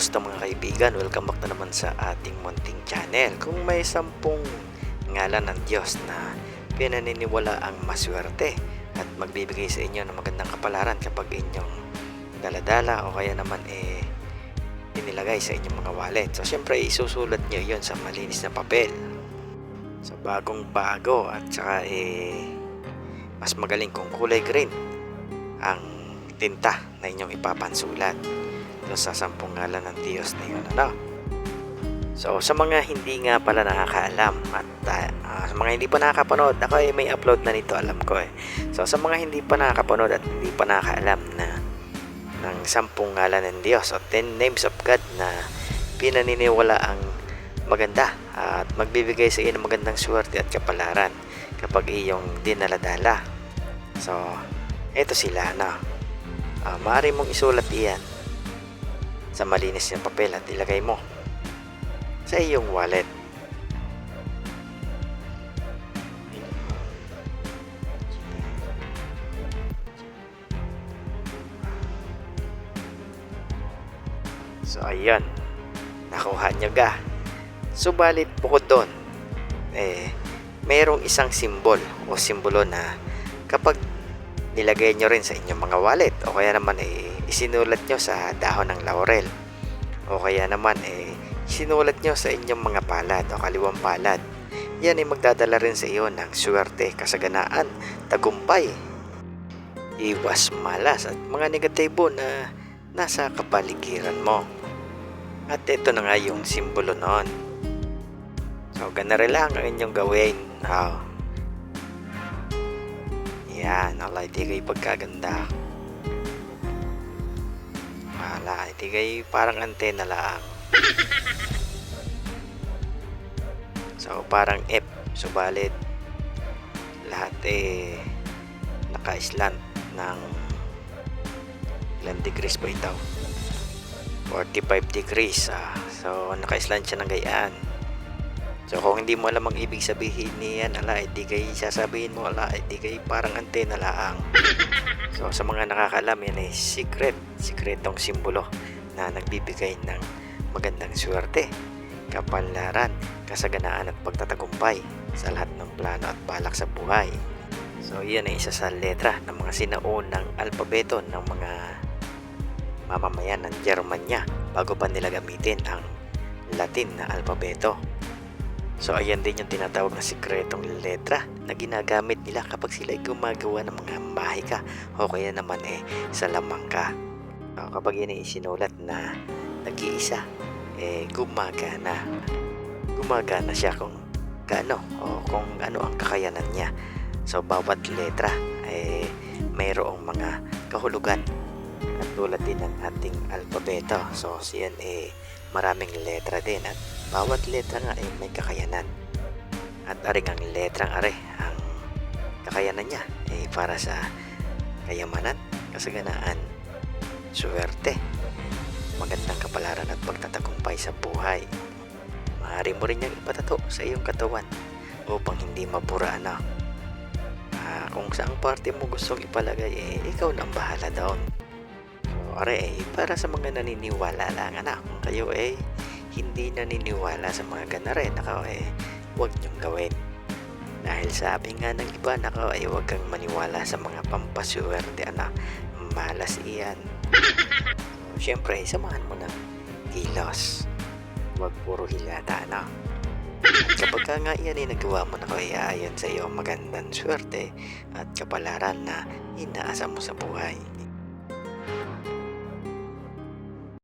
Kamusta mga kaibigan? Welcome back na naman sa ating munting channel. Kung may sampung ngalan ng Diyos na pinaniniwala ang maswerte at magbibigay sa inyo ng magandang kapalaran kapag inyong daladala o kaya naman eh inilagay sa inyong mga wallet. So syempre isusulat nyo yon sa malinis na papel. Sa bagong bago at saka eh mas magaling kung kulay green ang tinta na inyong ipapansulat doon sa sampung ngalan ng Diyos na yun. Ano? So, sa mga hindi nga pala nakakaalam at ah, sa mga hindi pa nakakapanood, ako ay may upload na nito, alam ko eh. So, sa mga hindi pa nakakapanood at hindi pa nakakaalam na ng sampung ngalan ng Diyos o 10 names of God na pinaniniwala ang maganda at magbibigay sa iyo ng magandang swerte at kapalaran kapag iyong dinaladala. So, eto sila na. Uh, maaari mong isulat iyan sa malinis na papel at ilagay mo sa iyong wallet. So ayun, nakuha nyo ga. Subalit bukod doon, eh, mayroong isang simbol o simbolo na kapag nilagay nyo rin sa inyong mga wallet. O kaya naman eh, isinulat nyo sa dahon ng laurel. O kaya naman eh, sinulat nyo sa inyong mga palad o kaliwang palad. Yan ay magdadala rin sa iyo ng swerte, kasaganaan, tagumpay iwas malas at mga negatibo na nasa kapaligiran mo. At ito na nga yung simbolo noon so ganari lang ang inyong gawin. Oh. Yan ala di kayo pagkaganda. Wala di kayo parang antena lang. So parang F subalit lahat eh naka-slant ng ilang degrees ba ito? 45 degrees ah. so naka-slant siya ng gayaan so kung hindi mo alam ang ibig sabihin niyan ala hindi kay sasabihin mo ala hindi kay parang antena laang so sa mga nakakalam yan ay secret sikretong simbolo na nagbibigay ng magandang swerte kapalaran kasaganaan at pagtatagumpay sa lahat ng plano at balak sa buhay So, yan ay isa sa letra ng mga sinaunang alpabeto ng mga mamamayan ng Germanya bago pa nila gamitin ang Latin na alpabeto. So, ayan din yung tinatawag na sikretong letra na ginagamit nila kapag sila ay gumagawa ng mga mahika o kaya naman eh sa lamangka. So, kapag yan ay isinulat na nag-iisa, eh gumagana. Gumagana siya kung gaano o kung ano ang kakayanan niya So, bawat letra ay mayroong mga kahulugan at tulad din ng ating alpabeto. So, siyan ay maraming letra din at bawat letra nga ay may kakayanan. At aring ang letrang are ang kakayanan niya ay para sa kayamanan, kasaganaan, swerte, magandang kapalaran at pagtatagumpay sa buhay. Maaari mo rin niyang ipatato sa iyong katawan upang hindi mabura na Ah, kung saang parte mo gustong ipalagay, eh, ikaw nang bahala doon. So, are, eh, para sa mga naniniwala lang, anak, kung kayo eh, hindi naniniwala sa mga ganare, nako eh, huwag niyong gawin. Dahil sabi nga ng iba, nako eh, huwag kang maniwala sa mga pampaswerte, anak. Malas iyan. So, syempre, samahan mo ng kilos. Huwag puro hilata, anak. At kapag ka nga yan ay nagawa mo na kaya ayon sa iyo magandang swerte at kapalaran na inaasa mo sa buhay.